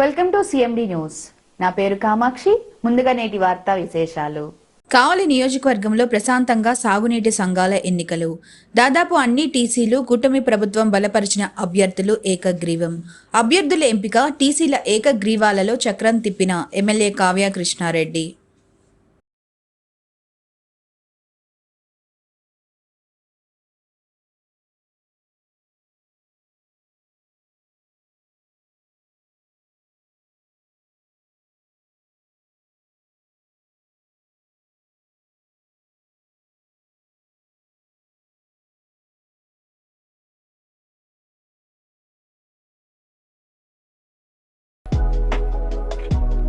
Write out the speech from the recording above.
Welcome to CMD news నా పేరు కామాక్షి. ముందుగా నేటి వార్తా విశేషాలు. కావలి నియోజకవర్గంలో ప్రశాంతంగా సాగునీటి సంఘాల ఎన్నికలు. దాదాపు అన్ని టీసీలు కూటమి ప్రభుత్వం బలపరిచిన అభ్యర్థులు ఏకగ్రీవం. అభ్యర్థుల ఎంపిక టీసీల ఏకగ్రీవాలలో చక్రం తిప్పిన ఎమ్మెల్యే కావ్య కృష్ణారెడ్డి